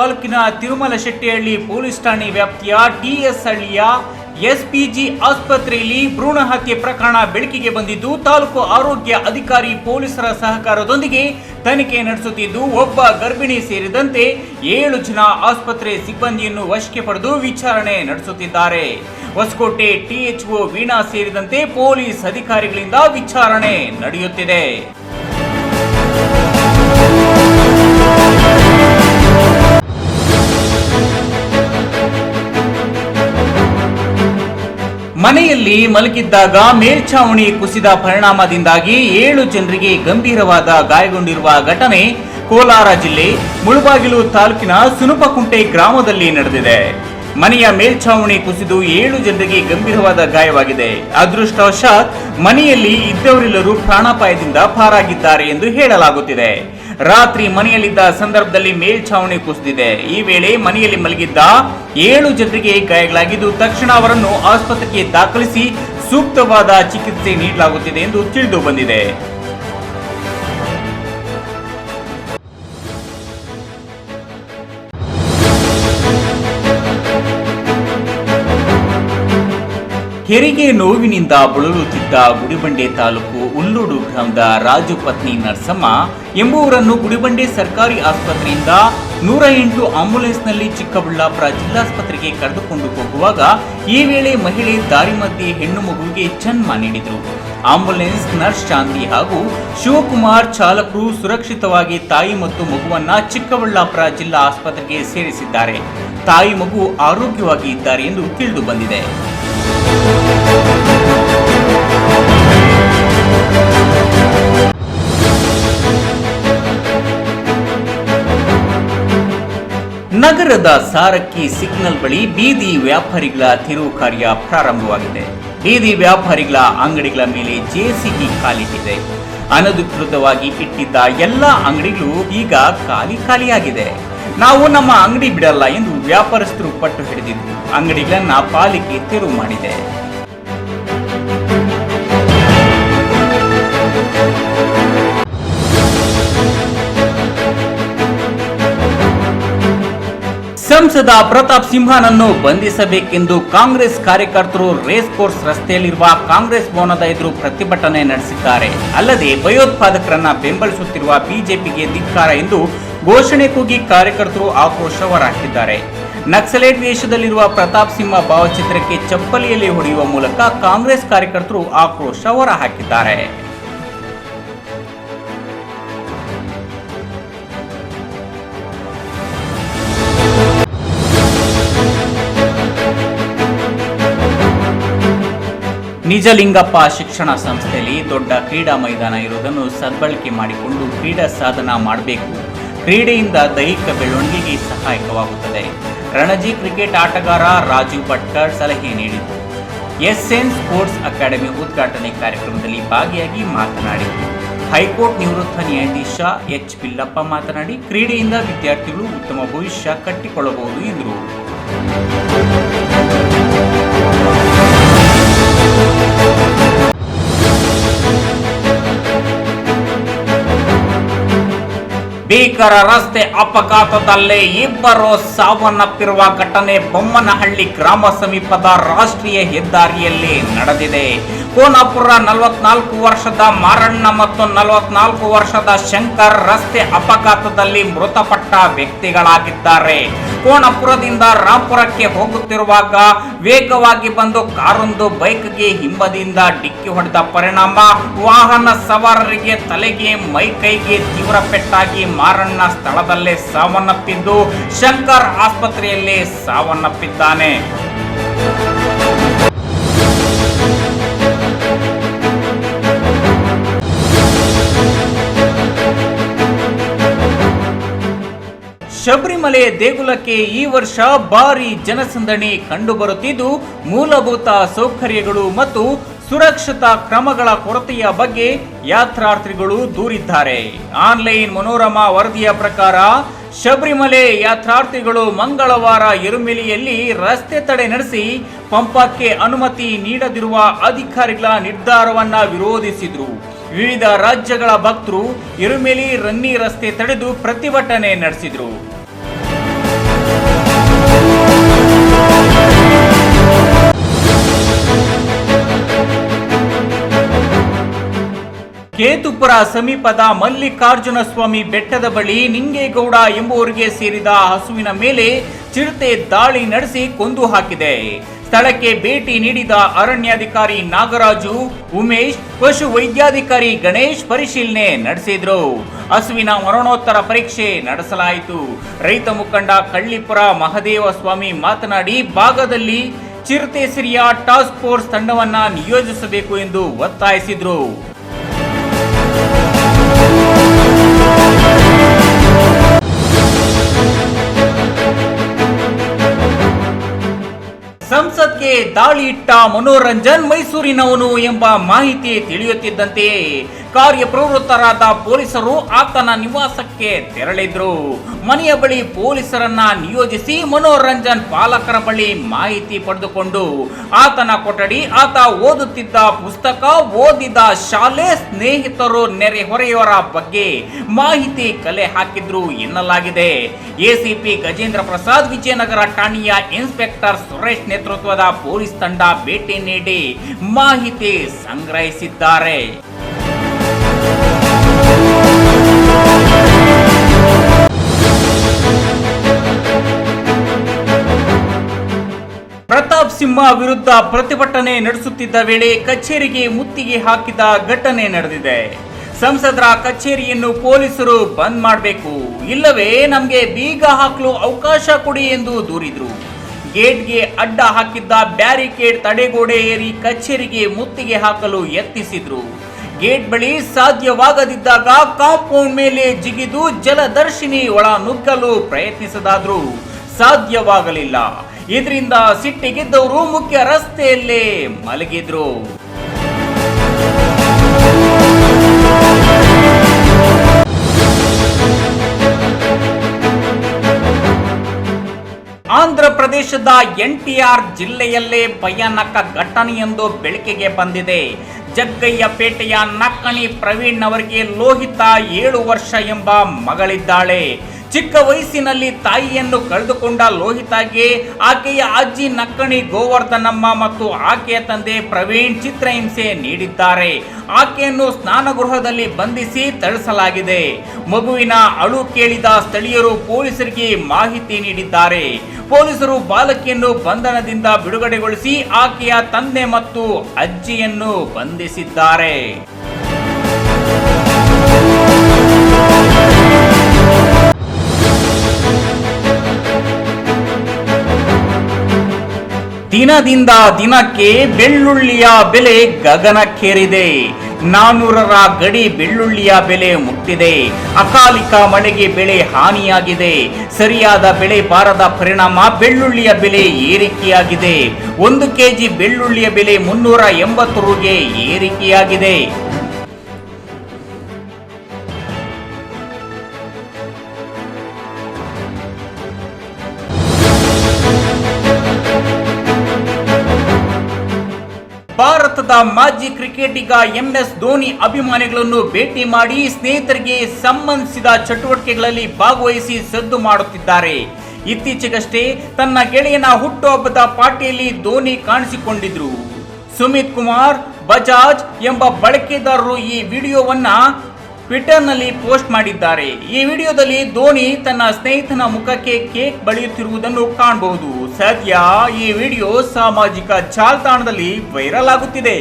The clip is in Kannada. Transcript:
ತಾಲೂಕಿನ ತಿರುಮಲ ಶೆಟ್ಟಿಹಳ್ಳಿ ಪೊಲೀಸ್ ಠಾಣೆ ವ್ಯಾಪ್ತಿಯ ಟಿಎಸ್ ಹಳ್ಳಿಯ ಎಸ್ಪಿಜಿ ಆಸ್ಪತ್ರೆಯಲ್ಲಿ ಭ್ರೂಣ ಹತ್ಯೆ ಪ್ರಕರಣ ಬೆಳಕಿಗೆ ಬಂದಿದ್ದು, ತಾಲೂಕು ಆರೋಗ್ಯ ಅಧಿಕಾರಿ ಪೊಲೀಸರ ಸಹಕಾರದೊಂದಿಗೆ ತನಿಖೆ ನಡೆಸುತ್ತಿದ್ದು, ಒಬ್ಬ ಗರ್ಭಿಣಿ ಸೇರಿದಂತೆ ಏಳು ಜನ ಆಸ್ಪತ್ರೆ ಸಿಬ್ಬಂದಿಯನ್ನು ವಶಕ್ಕೆ ಪಡೆದು ವಿಚಾರಣೆ ನಡೆಸುತ್ತಿದ್ದಾರೆ. ಹೊಸಕೋಟೆ ಟಿಎಚ್ಒ ವೀಣಾ ಸೇರಿದಂತೆ ಪೊಲೀಸ್ ಅಧಿಕಾರಿಗಳಿಂದ ವಿಚಾರಣೆ ನಡೆಯುತ್ತಿದೆ. ಮನೆಯಲ್ಲಿ ಮಲಗಿದ್ದಾಗ ಮೇಲ್ಛಾವಣಿ ಕುಸಿದ ಪರಿಣಾಮದಿಂದಾಗಿ ಏಳು ಜನರಿಗೆ ಗಂಭೀರವಾದ ಗಾಯಗೊಂಡಿರುವ ಘಟನೆ ಕೋಲಾರ ಜಿಲ್ಲೆ ಮುಳುಬಾಗಿಲು ತಾಲೂಕಿನ ಸುನುಪಕುಂಟೆ ಗ್ರಾಮದಲ್ಲಿ ನಡೆದಿದೆ. ಮನೆಯ ಮೇಲ್ಛಾವಣಿ ಕುಸಿದು ಏಳು ಜನರಿಗೆ ಗಂಭೀರವಾದ ಗಾಯವಾಗಿದೆ. ಅದೃಷ್ಟವಶಾತ್ ಮನೆಯಲ್ಲಿ ಇದ್ದವರೆಲ್ಲರೂ ಪ್ರಾಣಾಪಾಯದಿಂದ ಪಾರಾಗಿದ್ದಾರೆ ಎಂದು ಹೇಳಲಾಗುತ್ತಿದೆ. ರಾತ್ರಿ ಮನೆಯಲ್ಲಿದ್ದ ಸಂದರ್ಭದಲ್ಲಿ ಮೇಲ್ಛಾವಣಿ ಕುಸಿದಿದೆ. ಈ ವೇಳೆ ಮನೆಯಲ್ಲಿ ಮಲಗಿದ್ದ ಏಳು ಜನರಿಗೆ ಗಾಯಗಳಾಗಿದ್ದು, ತಕ್ಷಣ ಅವರನ್ನು ಆಸ್ಪತ್ರೆಗೆ ದಾಖಲಿಸಿ ಸೂಕ್ತವಾದ ಚಿಕಿತ್ಸೆ ನೀಡಲಾಗುತ್ತಿದೆ ಎಂದು ತಿಳಿದು ಬಂದಿದೆ. ಹೆರಿಗೆ ನೋವಿನಿಂದ ಬಳಲುತ್ತಿದ್ದ ಗುಡಿಬಂಡೆ ತಾಲೂಕು ಉಲ್ಲೂಡು ಗ್ರಾಮದ ರಾಜು ಪತ್ನಿ ನರಸಮ್ಮ ಎಂಬುವರನ್ನು ಗುಡಿಬಂಡೆ ಸರ್ಕಾರಿ ಆಸ್ಪತ್ರೆಯಿಂದ ನೂರ ಎಂಟು ಆಂಬ್ಯುಲೆನ್ಸ್ನಲ್ಲಿ ಚಿಕ್ಕಬಳ್ಳಾಪುರ ಜಿಲ್ಲಾಸ್ಪತ್ರೆಗೆ ಕರೆದುಕೊಂಡು ಹೋಗುವಾಗ ಈ ವೇಳೆ ಮಹಿಳೆ ದಾರಿ ಮಧ್ಯೆ ಹೆಣ್ಣು ಮಗುವಿಗೆ ಜನ್ಮ ನೀಡಿದರು. ಆಂಬುಲೆನ್ಸ್ ನರ್ಸ್ ಶಾಂತಿ ಹಾಗೂ ಶಿವಕುಮಾರ್ ಚಾಲಕರು ಸುರಕ್ಷಿತವಾಗಿ ತಾಯಿ ಮತ್ತು ಮಗುವನ್ನ ಚಿಕ್ಕಬಳ್ಳಾಪುರ ಜಿಲ್ಲಾ ಆಸ್ಪತ್ರೆಗೆ ಸೇರಿಸಿದ್ದಾರೆ. ತಾಯಿ ಮಗು ಆರೋಗ್ಯವಾಗಿ ಇದ್ದಾರೆ ಎಂದು ತಿಳಿದು ಬಂದಿದೆ. ನಗರದ ಸಾರಕ್ಕಿ ಸಿಗ್ನಲ್ ಬಳಿ ಬೀದಿ ವ್ಯಾಪಾರಿಗಳ ತಿರುವು ಕಾರ್ಯ ಪ್ರಾರಂಭವಾಗಿದೆ. ಬೀದಿ ವ್ಯಾಪಾರಿಗಳ ಅಂಗಡಿಗಳ ಮೇಲೆ ಜೆಸಿಬಿ ಕಾಲಿಟ್ಟಿದೆ ಅನಧಿಕೃತವಾಗಿ ಇಟ್ಟಿದ್ದ ಎಲ್ಲ ಅಂಗಡಿಗಳು ಈಗ ಖಾಲಿ ಖಾಲಿಯಾಗಿದೆ. ನಾವು ನಮ್ಮ ಅಂಗಡಿ ಬಿಡಲ್ಲ ಎಂದು ವ್ಯಾಪಾರಸ್ಥರು ಪಟ್ಟು ಹಿಡಿದಿದ್ದು, ಅಂಗಡಿಗಳನ್ನ ಪಾಲಿಕೆ ತೆರವು ಮಾಡಿದೆ. ಸಂಸದ ಪ್ರತಾಪ್ ಸಿಂಹನನ್ನು ಬಂಧಿಸಬೇಕೆಂದು ಕಾಂಗ್ರೆಸ್ ಕಾರ್ಯಕರ್ತರು ರೇಸ್ ಕೋರ್ಸ್ ರಸ್ತೆಯಲ್ಲಿರುವ ಕಾಂಗ್ರೆಸ್ ಭವನದ ಎದುರು ಪ್ರತಿಭಟನೆ ನಡೆಸಿದ್ದಾರೆ. ಅಲ್ಲದೆ ಭಯೋತ್ಪಾದಕರನ್ನ ಬೆಂಬಲಿಸುತ್ತಿರುವ ಬಿಜೆಪಿಗೆ ಧಿಕ್ಕಾರ ಎಂದು ಘೋಷಣೆ ಕೂಗಿ ಕಾರ್ಯಕರ್ತರು ಆಕ್ರೋಶ ಹೊರಹಾಕಿದ್ದಾರೆ. ನಕ್ಸಲೇಟ್ ವೇಷದಲ್ಲಿರುವ ಪ್ರತಾಪ್ ಸಿಂಹ ಭಾವಚಿತ್ರಕ್ಕೆ ಚಪ್ಪಲಿಯಲ್ಲಿ ಹೊಡೆಯುವ ಮೂಲಕ ಕಾಂಗ್ರೆಸ್ ಕಾರ್ಯಕರ್ತರು ಆಕ್ರೋಶ ಹೊರಹಾಕಿದ್ದಾರೆ. ನಿಜಲಿಂಗಪ್ಪ ಶಿಕ್ಷಣ ಸಂಸ್ಥೆಯಲ್ಲಿ ದೊಡ್ಡ ಕ್ರೀಡಾ ಮೈದಾನ ಇರುವುದನ್ನು ಸದ್ಬಳಕೆ ಮಾಡಿಕೊಂಡು ಕ್ರೀಡಾ ಸಾಧನ ಮಾಡಬೇಕು. ಕ್ರೀಡೆಯಿಂದ ದೈಹಿಕ ಬೆಳವಣಿಗೆಗೆ ಸಹಾಯಕವಾಗುತ್ತದೆ. ರಣಜಿ ಕ್ರಿಕೆಟ್ ಆಟಗಾರ ರಾಜೀವ್ ಭಟ್ಕರ್ ಸಲಹೆ ನೀಡಿದರು. ಎಸ್ಎನ್ ಸ್ಪೋರ್ಟ್ಸ್ ಅಕಾಡೆಮಿ ಉದ್ಘಾಟನೆ ಕಾರ್ಯಕ್ರಮದಲ್ಲಿ ಭಾಗಿಯಾಗಿ ಮಾತನಾಡಿದರು ಹೈಕೋರ್ಟ್ ನಿವೃತ್ತ ನ್ಯಾಯಾಧೀಶ ಎಚ್. ಪಿಲ್ಲಪ್ಪ ಮಾತನಾಡಿ, ಕ್ರೀಡೆಯಿಂದ ವಿದ್ಯಾರ್ಥಿಗಳು ಉತ್ತಮ ಭವಿಷ್ಯ ಕಟ್ಟಿಕೊಳ್ಳಬಹುದು ಎಂದರು. ಭೀಕರ ರಸ್ತೆ ಅಪಘಾತದಲ್ಲಿ ಇಬ್ಬರು ಸಾವನ್ನಪ್ಪಿರುವ ಘಟನೆ ಬೊಮ್ಮನಹಳ್ಳಿ ಗ್ರಾಮ ಸಮೀಪದ ರಾಷ್ಟ್ರೀಯ ಹೆದ್ದಾರಿಯಲ್ಲಿ ನಡೆದಿದೆ. ಕೋನಾಪುರ ನಲವತ್ನಾಲ್ಕು ವರ್ಷದ ಮಾರಣ್ಣ ಮತ್ತು ನಲವತ್ನಾಲ್ಕು ವರ್ಷದ ಶಂಕರ್ ರಸ್ತೆ ಅಪಘಾತದಲ್ಲಿ ಮೃತಪಟ್ಟ ವ್ಯಕ್ತಿಗಳಾಗಿದ್ದಾರೆ. ಕೋಣಪುರದಿಂದ ರಾಂಪುರಕ್ಕೆ ಹೋಗುತ್ತಿರುವಾಗ ವೇಗವಾಗಿ ಬಂದು ಕಾರೊಂದು ಬೈಕ್ಗೆ ಹಿಂಬದಿಯಿಂದ ಡಿಕ್ಕಿ ಹೊಡೆದ ಪರಿಣಾಮ ವಾಹನ ಸವಾರರಿಗೆ ತಲೆಗೆ ಮೈಕೈಗೆ ತೀವ್ರ ಪೆಟ್ಟಾಗಿ ಮಾರಣ್ಣ ಸ್ಥಳದಲ್ಲೇ ಸಾವನ್ನಪ್ಪಿದ್ದು ಶಂಕರ್ ಆಸ್ಪತ್ರೆಯಲ್ಲಿ ಸಾವನ್ನಪ್ಪಿದ್ದಾನೆ ಶಬರಿಮಲೆ ದೇಗುಲಕ್ಕೆ ಈ ವರ್ಷ ಭಾರಿ ಜನಸಂದಣಿ ಕಂಡುಬರುತ್ತಿದ್ದು ಮೂಲಭೂತ ಸೌಕರ್ಯಗಳು ಮತ್ತು ಸುರಕ್ಷತಾ ಕ್ರಮಗಳ ಕೊರತೆಯ ಬಗ್ಗೆ ಯಾತ್ರಾರ್ಥಿಗಳು ದೂರಿದ್ದಾರೆ. ಆನ್ಲೈನ್ ಮನೋರಮಾ ವರದಿಯ ಪ್ರಕಾರ ಶಬರಿಮಲೆ ಯಾತ್ರಾರ್ಥಿಗಳು ಮಂಗಳವಾರ ಎರುಮೆಲಿಯಲ್ಲಿ ರಸ್ತೆ ತಡೆ ನಡೆಸಿ ಪಂಪಕ್ಕೆ ಅನುಮತಿ ನೀಡದಿರುವ ಅಧಿಕಾರಿಗಳ ನಿರ್ಧಾರವನ್ನ ವಿರೋಧಿಸಿದ್ರು. ವಿವಿಧ ರಾಜ್ಯಗಳ ಭಕ್ತರು ಎರುಮೆಲಿ ರನ್ನಿ ರಸ್ತೆ ತಡೆದು ಪ್ರತಿಭಟನೆ ನಡೆಸಿದ್ರು. ಕೇತುಪುರ ಸಮೀಪದ ಮಲ್ಲಿಕಾರ್ಜುನ ಸ್ವಾಮಿ ಬೆಟ್ಟದ ಬಳಿ ನಿಂಗೇಗೌಡ ಎಂಬುವರಿಗೆ ಸೇರಿದ ಹಸುವಿನ ಮೇಲೆ ಚಿರತೆ ದಾಳಿ ನಡೆಸಿ ಕೊಂದು ಹಾಕಿದೆ. ಸ್ಥಳಕ್ಕೆ ಭೇಟಿ ನೀಡಿದ ಅರಣ್ಯಾಧಿಕಾರಿ ನಾಗರಾಜು, ಉಮೇಶ್, ಪಶು ವೈದ್ಯಾಧಿಕಾರಿ ಗಣೇಶ್ ಪರಿಶೀಲನೆ ನಡೆಸಿದ್ರು. ಹಸುವಿನ ಮರಣೋತ್ತರ ಪರೀಕ್ಷೆ ನಡೆಸಲಾಯಿತು. ರೈತ ಮುಖಂಡ ಕಳ್ಳಿಪುರ ಮಹದೇವ ಸ್ವಾಮಿ ಮಾತನಾಡಿ, ಭಾಗದಲ್ಲಿ ಚಿರತೆ ಸಿರಿಯ ಟಾಸ್ಕ್ ಫೋರ್ಸ್ ತಂಡವನ್ನ ನಿಯೋಜಿಸಬೇಕು ಎಂದು ಒತ್ತಾಯಿಸಿದ್ರು. ಸಂಸತ್ಗೆ ದಾಳಿ ಇಟ್ಟ ಮನೋರಂಜನ್ ಮೈಸೂರಿನವನು ಎಂಬ ಮಾಹಿತಿ ತಿಳಿಯುತ್ತಿದ್ದಂತೆಯೇ ಕಾರ್ಯಪ್ರವೃತ್ತರಾದ ಪೊಲೀಸರು ಆತನ ನಿವಾಸಕ್ಕೆ ತೆರಳಿದ್ರು. ಮನೆಯ ಬಳಿ ಪೊಲೀಸರನ್ನ ನಿಯೋಜಿಸಿ ಮನೋರಂಜನ್ ಪಾಲಕರ ಬಳಿ ಮಾಹಿತಿ ಪಡೆದುಕೊಂಡು ಆತನ ಕೊಠಡಿ, ಆತ ಓದುತ್ತಿದ್ದ ಪುಸ್ತಕ, ಓದಿದ ಶಾಲೆ ಸ್ನೇಹಿತರು ನೆರೆಹೊರೆಯವರ ಬಗ್ಗೆ ಮಾಹಿತಿ ಕಲೆ ಹಾಕಿದ್ರು ಎನ್ನಲಾಗಿದೆ. ಎಸಿಪಿ ಗಜೇಂದ್ರ ಪ್ರಸಾದ್ ವಿಜಯನಗರ ಠಾಣೆಯ ಇನ್ಸ್ಪೆಕ್ಟರ್ ಸುರೇಶ್ ನೇತೃತ್ವದ ಪೊಲೀಸ್ ತಂಡ ಭೇಟಿ ನೀಡಿ ಮಾಹಿತಿ ಸಂಗ್ರಹಿಸಿದ್ದಾರೆ. ಪ್ರತಾಪ್ ಸಿಂಹ ವಿರುದ್ಧ ಪ್ರತಿಭಟನೆ ನಡೆಸುತ್ತಿದ್ದ ವೇಳೆ ಕಚೇರಿಗೆ ಮುತ್ತಿಗೆ ಹಾಕಿದ ಘಟನೆ ನಡೆದಿದೆ. ಸಂಸದರ ಕಚೇರಿಯನ್ನು ಪೊಲೀಸರು ಬಂದ್ ಮಾಡಬೇಕು. ಇಲ್ಲವೇ ನಮಗೆ ಬೀಗ ಹಾಕಲು ಅವಕಾಶ ಕೊಡಿ ಎಂದು ದೂರಿದ್ರು. ಗೇಟ್ಗೆ ಅಡ್ಡ ಹಾಕಿದ್ದ ಬ್ಯಾರಿಕೇಡ್ ತಡೆಗೋಡೆ ಏರಿ ಕಚೇರಿಗೆ ಮುತ್ತಿಗೆ ಹಾಕಲು ಯತ್ನಿಸಿದ್ರು. ಗೇಟ್ ಬಳಿ ಸಾಧ್ಯವಾಗದಿದ್ದಾಗ ಕಾಂಪೌಂಡ್ ಮೇಲೆ ಜಿಗಿದು ಜಲದರ್ಶಿನಿ ಒಳ ನುಗ್ಗಲು ಪ್ರಯತ್ನಿಸದಾದ್ರೂ. ಸಾಧ್ಯವಾಗಲಿಲ್ಲ. ಇದರಿಂದ ಸಿಟ್ಟಿಗಿದ್ದವರು ಮುಖ್ಯ ರಸ್ತೆಯಲ್ಲಿ ಮಲಗಿದ್ರು. ಆಂಧ್ರ ಪ್ರದೇಶದ ಎನ್ಟಿಆರ್ ಜಿಲ್ಲೆಯಲ್ಲೇ ಭಯಾನಕ ಘಟನೆಯೊಂದು ಬೆಳಕಿಗೆ ಬಂದಿದೆ. ಜಗ್ಗಯ್ಯಪೇಟೆಯ ನಕ್ಕಣಿ ಪ್ರವೀಣ್ ಅವರಿಗೆ ಲೋಹಿತ ಏಳು ವರ್ಷ ಎಂಬ ಮಗಳಿದ್ದಾಳೆ. ಚಿಕ್ಕ ವಯಸ್ಸಿನಲ್ಲಿ ತಾಯಿಯನ್ನು ಕಳೆದುಕೊಂಡ ಲೋಹಿತಾಗೆ ಆಕೆಯ ಅಜ್ಜಿ ನಕ್ಕಣಿ ಗೋವರ್ಧನಮ್ಮ ಮತ್ತು ಆಕೆಯ ತಂದೆ ಪ್ರವೀಣ್ ಚಿತ್ರಹಿಂಸೆ ನೀಡಿದ್ದಾರೆ. ಆಕೆಯನ್ನು ಸ್ನಾನಗೃಹದಲ್ಲಿ ಬಂಧಿಸಿ ತಳಿಸಲಾಗಿದೆ ಮಗುವಿನ ಅಳು ಕೇಳಿದ ಸ್ಥಳೀಯರು ಪೊಲೀಸರಿಗೆ ಮಾಹಿತಿ ನೀಡಿದ್ದಾರೆ. ಪೊಲೀಸರು ಬಾಲಕಿಯನ್ನು ಬಂಧನದಿಂದ ಬಿಡುಗಡೆಗೊಳಿಸಿ ಆಕೆಯ ತಂದೆ ಮತ್ತು ಅಜ್ಜಿಯನ್ನು ಬಂಧಿಸಿದ್ದಾರೆ. ದಿನದಿಂದ ದಿನಕ್ಕೆ ಬೆಳ್ಳುಳ್ಳಿಯ ಬೆಲೆ ಗಗನಕ್ಕೇರಿದೆ. ನಾನೂರರ ಗಡಿ ಬೆಳ್ಳುಳ್ಳಿಯ ಬೆಲೆ ಮುಟ್ಟಿದೆ. ಅಕಾಲಿಕ ಮಳೆಗೆ ಬೆಳೆ ಹಾನಿಯಾಗಿದೆ. ಸರಿಯಾದ ಬೆಳೆ ಬಾರದ ಪರಿಣಾಮ ಬೆಳ್ಳುಳ್ಳಿಯ ಬೆಲೆ ಏರಿಕೆಯಾಗಿದೆ. ಒಂದು ಕೆಜಿ ಬೆಳ್ಳುಳ್ಳಿಯ ಬೆಲೆ ಮುನ್ನೂರ ಎಂಬತ್ತು ರುಗೆ ಏರಿಕೆಯಾಗಿದೆ. ಭಾರತದ ಮಾಜಿ ಕ್ರಿಕೆಟಿಗ ಎಂಎಸ್ ಧೋನಿ ಅಭಿಮಾನಿಗಳನ್ನು ಭೇಟಿ ಮಾಡಿ ಸ್ನೇಹಿತರಿಗೆ ಸಂಬಂಧಿಸಿದ ಚಟುವಟಿಕೆಗಳಲ್ಲಿ ಭಾಗವಹಿಸಿ ಸದ್ದು ಮಾಡುತ್ತಿದ್ದಾರೆ. ಇತ್ತೀಚೆಗಷ್ಟೇ ತನ್ನ ಗೆಳೆಯನ ಹುಟ್ಟುಹಬ್ಬದ ಪಾರ್ಟಿಯಲ್ಲಿ ಧೋನಿ ಕಾಣಿಸಿಕೊಂಡಿದ್ರು. ಸುಮಿತ್ ಕುಮಾರ್, ಬಜಾಜ್ ಎಂಬ ಬಳಕೆದಾರರು ಈ ವಿಡಿಯೋವನ್ನ ಟ್ವಿಟರ್ನಲ್ಲಿ ಪೋಸ್ಟ್ ಮಾಡಿದ್ದಾರೆ. ಈ ವಿಡಿಯೋದಲ್ಲಿ ಧೋನಿ ತನ್ನ ಸ್ನೇಹಿತನ ಮುಖಕ್ಕೆ ಕೇಕ್ ಬಳಿಯುತ್ತಿರುವುದನ್ನು ಕಾಣಬಹುದು. ಸದ್ಯ ಈ ವಿಡಿಯೋ ಸಾಮಾಜಿಕ ಜಾಲತಾಣದಲ್ಲಿ ವೈರಲ್ ಆಗುತ್ತಿದೆ.